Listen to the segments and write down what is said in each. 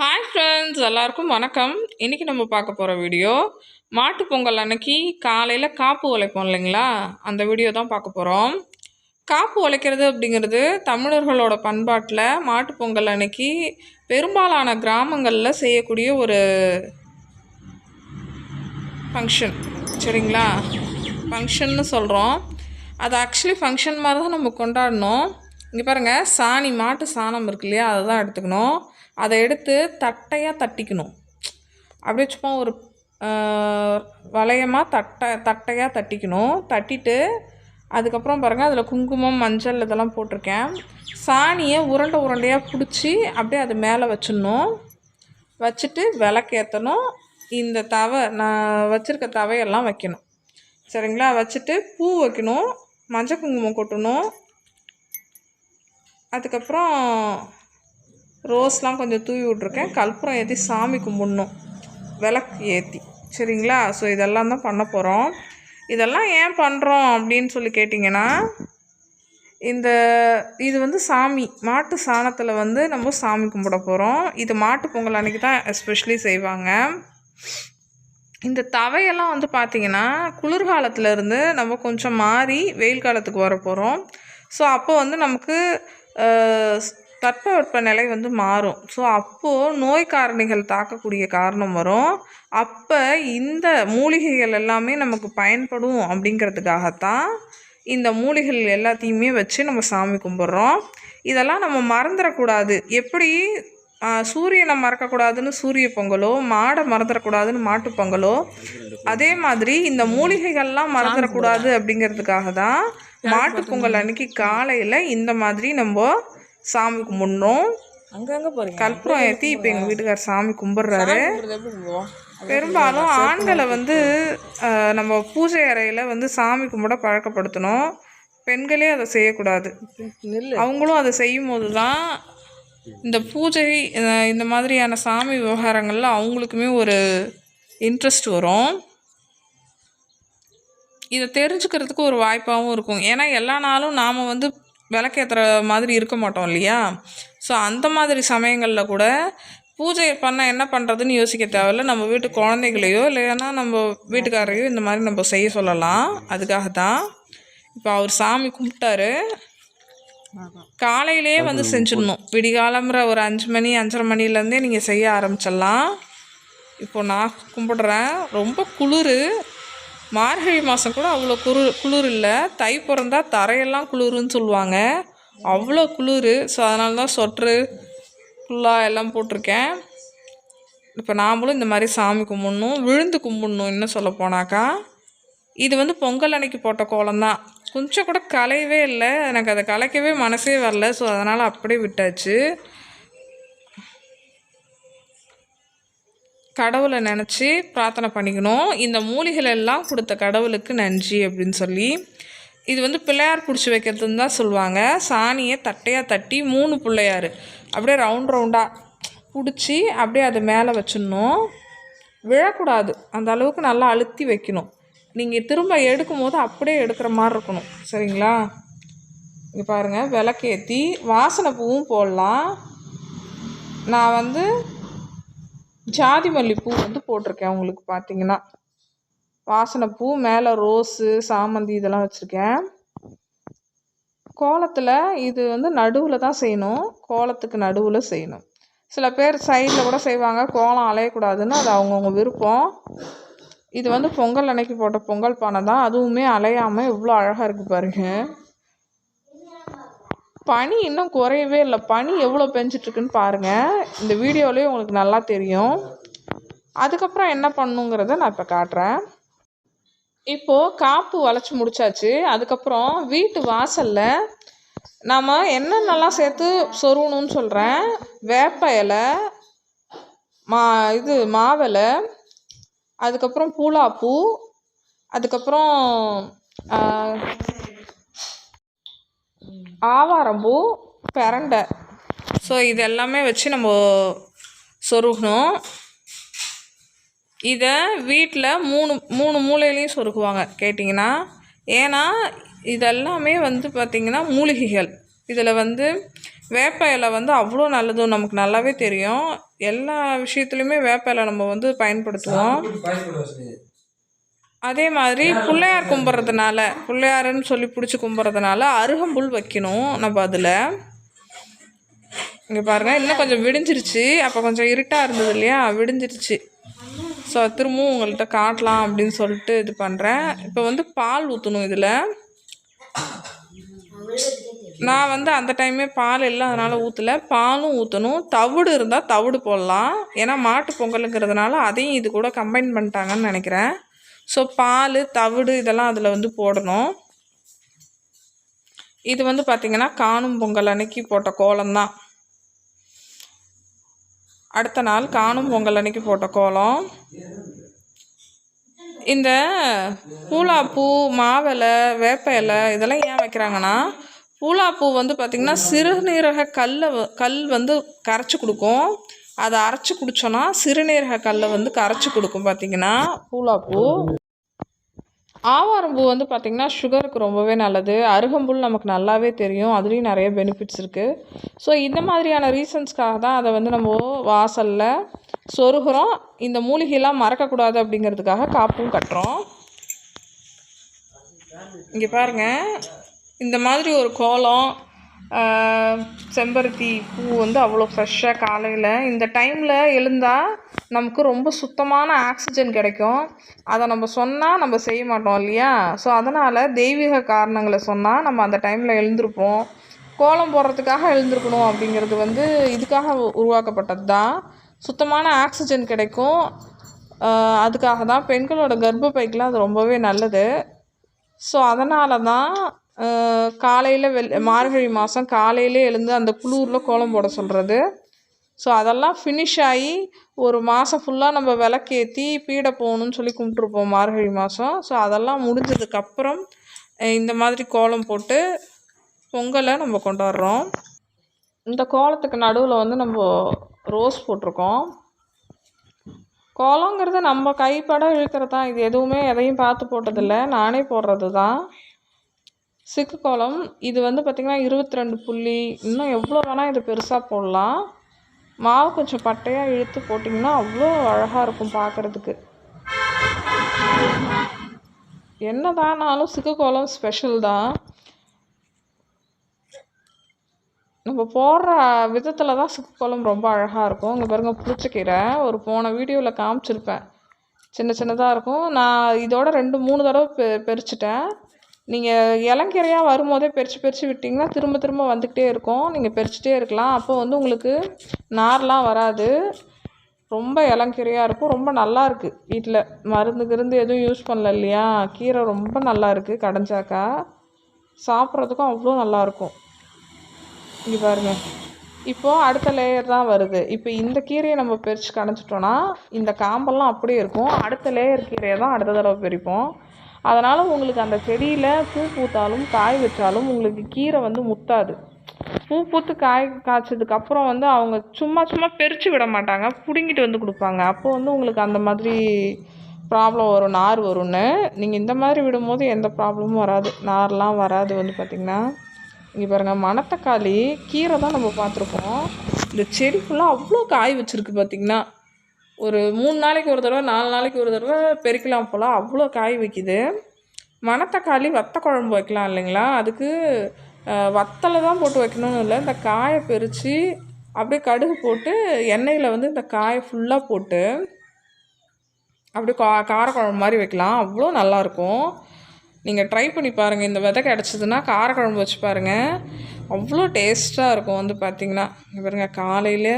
Hi friends எல்லாருக்கும் வணக்கம். இன்றைக்கி நம்ம பார்க்க போகிற வீடியோ மாட்டு பொங்கல் அன்னைக்கு காலையில் காப்பு உழைப்போம் இல்லைங்களா? அந்த வீடியோ தான் பார்க்க போகிறோம் காப்பு உழைக்கிறது அப்படிங்கிறது தமிழர்களோட பண்பாட்டில் மாட்டு பொங்கல் அன்னைக்கு பெரும்பாலான கிராமங்களில் செய்யக்கூடிய ஒரு ஃபங்க்ஷன் சரிங்களா? ஃபங்க்ஷன்னு சொல்கிறோம் அது ஆக்சுவலி ஃபங்க்ஷன் மாதிரி தான் நம்ம கொண்டாடணும். இங்கே பாருங்கள் சாணி மாட்டு சாணம் இருக்கு இல்லையா? அதை தான் எடுத்துக்கணும். அதை எடுத்து தட்டையாக தட்டிக்கணும். அப்படியே சும்மா ஒரு வளையமாக தட்டை தட்டையாக தட்டிக்கணும். தட்டிட்டு அதுக்கப்புறம் பாருங்கள் அதில் குங்குமம் மஞ்சள் இதெல்லாம் போட்டிருக்கேன். சாணியை உருண்டை உருண்டையாக பிடிச்சி அப்படியே அது மேலே வச்சிடணும். வச்சுட்டு விளக்கேற்றணும் இந்த தவை நான் வச்சுருக்க தவையெல்லாம் வைக்கணும். சரிங்களா? வச்சுட்டு பூ வைக்கணும். மஞ்சள் குங்குமம் கொட்டணும். அதுக்கப்புறம் ரோஸ்லாம் கொஞ்சம் தூவி விட்ருக்கேன் கற்பூரம் ஏற்றி சாமி கும்பிட்ணும். விளக்கு ஏற்றி சரிங்களா? ஸோ இதெல்லாம் தான் பண்ண போகிறோம் இதெல்லாம் ஏன் பண்ணுறோம் அப்படின்னு சொல்லி கேட்டிங்கன்னா இந்த இது வந்து சாமி. மாட்டு சாணத்தில் வந்து நம்ம சாமி கும்பிட போகிறோம் இது மாட்டு பொங்கல் அன்றைக்கி தான் எஸ்பெஷலி செய்வாங்க. இந்த தவையெல்லாம் வந்து பார்த்திங்கன்னா குளிர்காலத்தில் இருந்து நம்ம கொஞ்சம் மாறி வெயில் காலத்துக்கு வர போகிறோம் ஸோ அப்போ வந்து நமக்கு தட்பவெப்ப நிலை வந்து மாறும். ஸோ அப்போது நோய் காரணிகள் தாக்கக்கூடிய காரணம் வரும். அப்போ இந்த மூலிகைகள் எல்லாமே நமக்கு பயன்படும் அப்படிங்கிறதுக்காகத்தான் இந்த மூலிகைகள் எல்லாத்தையுமே வச்சு நம்ம சாமி கும்பிட்றோம். இதெல்லாம் நம்ம மறந்துடக்கூடாது. எப்படி? சூரியனை மறக்கக்கூடாதுன்னு சூரிய பொங்கலோ மாடை மறந்துடக்கூடாதுன்னு மாட்டு பொங்கலோ அதே மாதிரி இந்த மூலிகைகள்லாம் மறந்துடக்கூடாது அப்படிங்கிறதுக்காக தான் மாட்டு பொங்கல் அன்னைக்கு காலையில் இந்த மாதிரி நம்ம சாமி கும்பிட்ணும். அங்கங்கே போகிறீங்க கற்பூரம் ஏற்றி இப்போ எங்கள் வீட்டுக்கார் சாமி கும்பிட்றாரு. பெரும்பாலும் ஆண்களை வந்து நம்ம பூஜை அறையில் வந்து சாமி கும்பிட பழக்கப்படுத்தணும். பெண்களே அதை செய்யக்கூடாது. அவங்களும் அதை செய்யும் போது தான் இந்த பூஜை இந்த மாதிரியான சாமி விவகாரங்களில் அவங்களுக்குமே ஒரு இன்ட்ரெஸ்ட் வரும். இதை தெரிஞ்சுக்கிறதுக்கு ஒரு வாய்ப்பாகவும் இருக்கும். ஏன்னா எல்லா நாளும் நாம் வந்து விளக்கேற்றுற மாதிரி இருக்க மாட்டோம் இல்லையா? ஸோ அந்த மாதிரி சமயங்களில் கூட பூஜை பண்ண என்ன பண்ணுறதுன்னு யோசிக்க தேவையில்ல. நம்ம வீட்டு குழந்தைகளையோ இல்லைன்னா நம்ம வீட்டுக்காரையோ இந்த மாதிரி நம்ம செய்ய சொல்லலாம். அதுக்காக தான் இப்போ அவர் சாமி கும்பிட்டாரு. காலையிலே வந்து செஞ்சிடணும். விடிகாலம்புற ஒரு அஞ்சு மணி அஞ்சரை மணிலேருந்தே நீங்கள் செய்ய ஆரம்பிச்சிடலாம். இப்போ நான் கும்பிடுறேன். ரொம்ப குளிர். மார்கழி மாதம் கூட அவ்வளோ குரு குளிர் இல்லை. தை பிறந்தா தரையெல்லாம் குளிருன்னு சொல்லுவாங்க. அவ்வளோ குளிர். ஸோ அதனால தான் சொட்ரு ஃபுல்லாக எல்லாம் போட்டிருக்கேன். இப்போ நாமளும் இந்த மாதிரி சாமி கும்பிட்ணும். விழுந்து கும்பிட்ணும் இன்னும் சொல்ல போனாக்கா. இது வந்து பொங்கல் அன்னைக்கு போட்ட கோலம் தான். கொஞ்சம் கூட கலையவே இல்லை. எனக்கு அதை கலைக்கவே மனசே வரல. ஸோ அதனால் அப்படியே விட்டாச்சு. கடவுளை நினச்சி பிரார்த்தனை பண்ணிக்கணும். இந்த மூலிகள் எல்லாம் கொடுத்த கடவுளுக்கு நன்றி அப்படின்னு சொல்லி. இது வந்து பிள்ளையார் பிடிச்சி வைக்கிறதுன்னு தான் சொல்லுவாங்க. சாணியை தட்டையாக தட்டி மூணு பிள்ளையார். அப்படியே ரவுண்ட் ரவுண்டாக பிடிச்சி அப்படியே அதை மேலே வச்சிடணும். விழக்கூடாது. அந்த அளவுக்கு நல்லா அழுத்தி வைக்கணும். நீங்கள் திரும்ப எடுக்கும் போது அப்படியே எடுக்கிற மாதிரி இருக்கணும். சரிங்களா? இங்கே பாருங்கள் விளக்கேற்றி வாசனை பூவும் போடலாம். நான் வந்து ஜாதி மல்லிப்பூ வந்து போட்டிருக்கேன் உங்களுக்கு பார்த்தீங்கன்னா வாசனைப்பூ மேலே ரோஸு சாமந்தி இதெல்லாம் வச்சுருக்கேன். கோலத்தில் இது வந்து நடுவில் தான் செய்யணும். கோலத்துக்கு நடுவில் செய்யணும். சில பேர் சைடில் கூட செய்வாங்க. கோலம் அலையக்கூடாதுன்னு அது அவங்கவுங்க விருப்பம். இது வந்து பொங்கல் அன்னைக்கு போட்ட பொங்கல் பானை தான். அதுவுமே அலையாமல் எவ்வளோ அழகாக இருக்குது பாருங்கள் பனி இன்னும் குறையவே இல்லை. பனி எவ்வளோ பெஞ்சிட்ருக்குன்னு பாருங்கள் இந்த வீடியோலேயே உங்களுக்கு நல்லா தெரியும். அதுக்கப்புறம் என்ன பண்ணுங்கிறத நான் இப்போ காட்டுறேன். இப்போது காப்பு வளைச்சி முடிச்சாச்சு. அதுக்கப்புறம் வீட்டு வாசலில் நாம் என்னென்னலாம் சேர்த்து சொருகணும்னு சொல்கிறேன் வேப்ப இலை மா இது மாவிலை அதுக்கப்புறம் பூலாப்பூ அதுக்கப்புறம் ஆவாரம்பூ பிரண்டை. ஸோ இது எல்லாமே வச்சு நம்ம சொருகணும். இதை வீட்டில் மூணு மூணு மூலையிலையும் சொருகுவாங்க கேட்டிங்கன்னா. ஏன்னா இதெல்லாமே வந்து பார்த்திங்கன்னா மூலிகைகள். இதில் வந்து வேப்ப இலை வந்து அவ்வளோ நல்லதும் நமக்கு நல்லாவே தெரியும். எல்லா விஷயத்துலையுமே வேப்ப இலை நம்ம வந்து பயன்படுத்துவோம். அதே மாதிரி பிள்ளையார் கும்பிட்றதுனால பிள்ளையாருன்னு சொல்லி பிடிச்சி கும்பிட்றதுனால அருகம்புல் வைக்கணும் நம்ம அதில். இங்கே பாருங்கள் இன்னும் கொஞ்சம் விடிஞ்சிருச்சு. அப்போ கொஞ்சம் இருட்டாக இருந்தது இல்லையா? விடிஞ்சிருச்சு. ஸோ திரும்பவும் உங்கள்கிட்ட காட்டலாம் அப்படின்னு சொல்லிட்டு இது பண்ணுறேன் இப்போ வந்து பால் ஊற்றணும் இதில். நான் வந்து அந்த டைமே பால் இல்லை அதனால் ஊற்றல பாலும் ஊற்றணும் தவிடு இருந்தால் தவிடு போடலாம். ஏன்னா மாட்டு பொங்கலுங்கிறதுனால அதையும் இது கூட கம்பைன் பண்ணிட்டாங்கன்னு நினைக்கிறேன். ஸோ பால் தவிடு இதெல்லாம் அதில் வந்து போடணும். இது வந்து பார்த்திங்கன்னா காணும் பொங்கல் அன்னைக்கு போட்ட கோலம் தான் அடுத்த நாள் காணும் பொங்கல் அன்னைக்கு போட்ட கோலம். இந்த பூலாப்பூ மாவிலை வேப்ப இலை இதெல்லாம் ஏன் வைக்கிறாங்கன்னா பூலாப்பூ வந்து பார்த்திங்கன்னா சிறுநீரக கல்லை கல் வந்து கரைச்சி கொடுக்கும். அதை அரைச்சி குடித்தோன்னா சிறுநீரக கல்லை வந்து கரைச்சி கொடுக்கும் பார்த்திங்கன்னா பூலாப்பூ. ஆவாரம்பூ வந்து பார்த்திங்கன்னா சுகருக்கு ரொம்பவே நல்லது. அருகம்புல் நமக்கு நல்லாவே தெரியும். அதுலேயும் நிறைய பெனிஃபிட்ஸ் இருக்குது ஸோ இந்த மாதிரியான ரீசன்ஸ்க்காக தான் அதை வந்து நம்ம வாசலில் சொருகிறோம். இந்த மூலிகைலாம் மறக்கக்கூடாது அப்படிங்கிறதுக்காக காப்பும் கட்டுறோம். இங்கே பாருங்கள் இந்த மாதிரி ஒரு கோலம் செம்பருத்தி பூ வந்து அவ்வளோ ஃப்ரெஷ்ஷாக காலையில். இந்த டைமில் எழுந்தால் நமக்கு ரொம்ப சுத்தமான ஆக்சிஜன் கிடைக்கும். அதை நம்ம சொன்னால் நம்ம செய்ய மாட்டோம் இல்லையா? ஸோ அதனால் தெய்வீக காரணங்களை சொன்னால் நம்ம அந்த டைமில் எழுந்திருப்போம். கோலம் போடுறதுக்காக எழுந்திருக்கணும் அப்படிங்கிறது வந்து இதுக்காக உருவாக்கப்பட்டது தான் சுத்தமான ஆக்சிஜன் கிடைக்கும். அதுக்காக தான் பெண்களோட கர்ப்பப்பைக்கெலாம் அது ரொம்பவே நல்லது. ஸோ அதனால தான் காலையில் வெள் மார்கழி மாதம் காலையிலே எழுந்து அந்த குளூரில் கோலம் போட சொல்கிறது ஸோ அதெல்லாம் ஃபினிஷ் ஆகி ஒரு மாதம் ஃபுல்லாக நம்ம விளக்கேற்றி பீடை போகணுன்னு சொல்லி கும்பிட்ருப்போம் மார்கழி மாதம் ஸோ அதெல்லாம் முடிஞ்சதுக்கப்புறம் இந்த மாதிரி கோலம் போட்டு பொங்கலை நம்ம கொண்டாடுறோம். இந்த கோலத்துக்கு நடுவில் வந்து நம்ம ரோஸ் போட்டிருக்கோம். கோலங்கிறது நம்ம கைப்பட இழுக்கிறது தான் இது எதுவுமே எதையும் பார்த்து போட்டதில்லை. நானே போடுறது தான் சிக்கு கோலம். இது வந்து பார்த்திங்கன்னா இருபத்தி ரெண்டு புள்ளி. இன்னும் எவ்வளோ வேணால் இது பெருசாக போடலாம். மாவு கொஞ்சம் பட்டையாக இழுத்து போட்டிங்கன்னா அவ்வளோ அழகாக இருக்கும் பார்க்குறதுக்கு என்ன தானாலும் சிக்கு கோலம் ஸ்பெஷல் தான். நம்ம போடுற விதத்தில் தான் சிக்கு கோலம் ரொம்ப அழகாக இருக்கும். இங்கே பாருங்கள் புளிச்சக்கீரை ஒரு போன வீடியோவில் காமிச்சிருப்பேன். சின்ன சின்னதாக இருக்கும். நான் இதோட ரெண்டு மூணு தடவை பெ பறிச்சிட்டேன் நீங்கள் இளங்கீரையாக வரும்போதே பறித்து பறித்து விட்டிங்கன்னா திரும்ப திரும்ப வந்துக்கிட்டே இருக்கும். நீங்கள் பறிச்சிட்டே இருக்கலாம். அப்போ வந்து உங்களுக்கு நார்லாம் வராது. ரொம்ப இளங்கீரையாக இருக்கும். ரொம்ப நல்லா இருக்குது வீட்டில் மருந்து கிருந்து எதுவும் யூஸ் பண்ணல இல்லையா? கீரை ரொம்ப நல்லா இருக்குது கடைஞ்சாக்கா சாப்பிட்றதுக்கும் அவ்வளோ நல்லாயிருக்கும் இங்கே பாருங்கள் இப்போது அடுத்த லேயர் தான் வருது. இப்போ இந்த கீரையை நம்ம பறித்து கடைஞ்சிட்டோன்னா இந்த காம்பெல்லாம் அப்படியே இருக்கும். அடுத்த லேயர் கீரையை தான் அடுத்த தடவை பறிப்போம் அதனால் உங்களுக்கு அந்த செடியில் பூ பூத்தாலும் காய் வச்சாலும் உங்களுக்கு கீரை வந்து முத்தாது பூ பூத்து காய் காய்ச்சதுக்கப்புறம் வந்து அவங்க சும்மா சும்மா பறித்து விட மாட்டாங்க. பிடுங்கிட்டு வந்து கொடுப்பாங்க. அப்போது வந்து உங்களுக்கு அந்த மாதிரி ப்ராப்ளம் வரும். நார் வரும்னு. நீங்கள் இந்த மாதிரி விடும்போது எந்த ப்ராப்ளமும் வராது. நார்லாம் வராது வந்து பார்த்திங்கன்னா இங்கே பாருங்கள் மணத்தக்காளி கீரை தான் நம்ம பார்த்துருக்கோம் இந்த செடி ஃபுல்லாக அவ்வளோ காய் வச்சுருக்கு பார்த்திங்கன்னா ஒரு மூணு நாளைக்கு ஒரு தடவை நாலு நாளைக்கு ஒரு தடவை பெருக்கலாம் போல் அவ்வளோ காய் வைக்குது. மணத்தக்காளி வத்த குழம்பு வைக்கலாம் இல்லைங்களா? அதுக்கு வத்தலை தான் போட்டு வைக்கணும்னு இல்லை. இந்த காயை பறித்து அப்படியே கடுகு போட்டு எண்ணெயில் வந்து இந்த காயை ஃபுல்லாக போட்டு அப்படியே கா காரக்குழம்பு மாதிரி வைக்கலாம். அவ்வளோ நல்லாயிருக்கும் நீங்கள் ட்ரை பண்ணி பாருங்கள் இந்த விதை கிடச்சிதுன்னா காரக்குழம்பு வச்சு பாருங்கள் அவ்வளோ டேஸ்ட்டாக இருக்கும் வந்து பார்த்திங்கன்னா பாருங்கள் காலையில்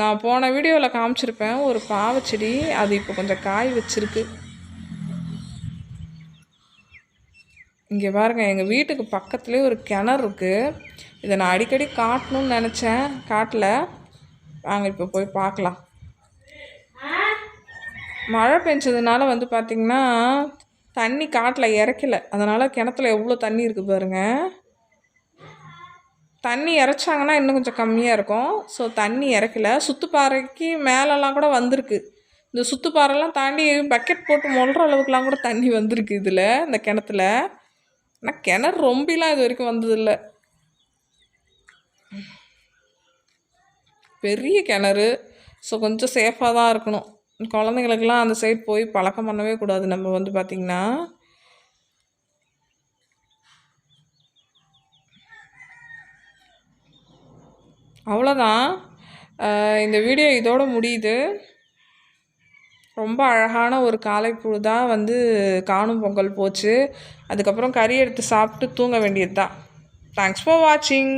நான் போன வீடியோவில் காமிச்சிருப்பேன் ஒரு பாவச்செடி அது இப்போ கொஞ்சம் காய் வச்சிருக்கு. இங்கே பாருங்கள் எங்கள் வீட்டுக்கு பக்கத்துலேயே ஒரு கிணறு இருக்குது இதை நான் அடிக்கடி காட்டணும்னு நினச்சேன் காட்டல. வாங்க இப்போ போய் பார்க்கலாம். மழை பெஞ்சதுனால வந்து பார்த்திங்கன்னா தண்ணி காட்டில் இறக்கல. அதனால் கிணத்துல எவ்வளோ தண்ணி இருக்குது பாருங்கள் தண்ணி இறைச்சாங்கன்னா இன்னும் கொஞ்சம் கம்மியாக இருக்கும். ஸோ தண்ணி இறக்கல. சுற்றுப்பாறைக்கு மேலெல்லாம் கூட வந்திருக்கு. இந்த சுற்றுப்பாறைலாம் தாண்டி பக்கெட் போட்டு மொழ்கிற அளவுக்குலாம் கூட தண்ணி வந்திருக்கு இதில் இந்த கிணத்துல. ஆனால் கிணறு ரொம்பலாம் இது வரைக்கும் வந்ததில்லை. பெரிய கிணறு. ஸோ கொஞ்சம் சேஃபாக தான் இருக்கணும். குழந்தைங்களுக்கெல்லாம் அந்த சைடு போய் பழக்கம் பண்ணவே கூடாது. நம்ம வந்து பார்த்திங்கன்னா அவ்வளோதான் இந்த வீடியோ இதோட முடியுது. ரொம்ப அழகான ஒரு காலை பொழுதாக வந்து காணும் பொங்கல் போச்சு. அதுக்கப்புறம் கறி எடுத்து சாப்பிட்டு தூங்க வேண்டியது தான் தேங்க்ஸ் ஃபார் வாட்சிங்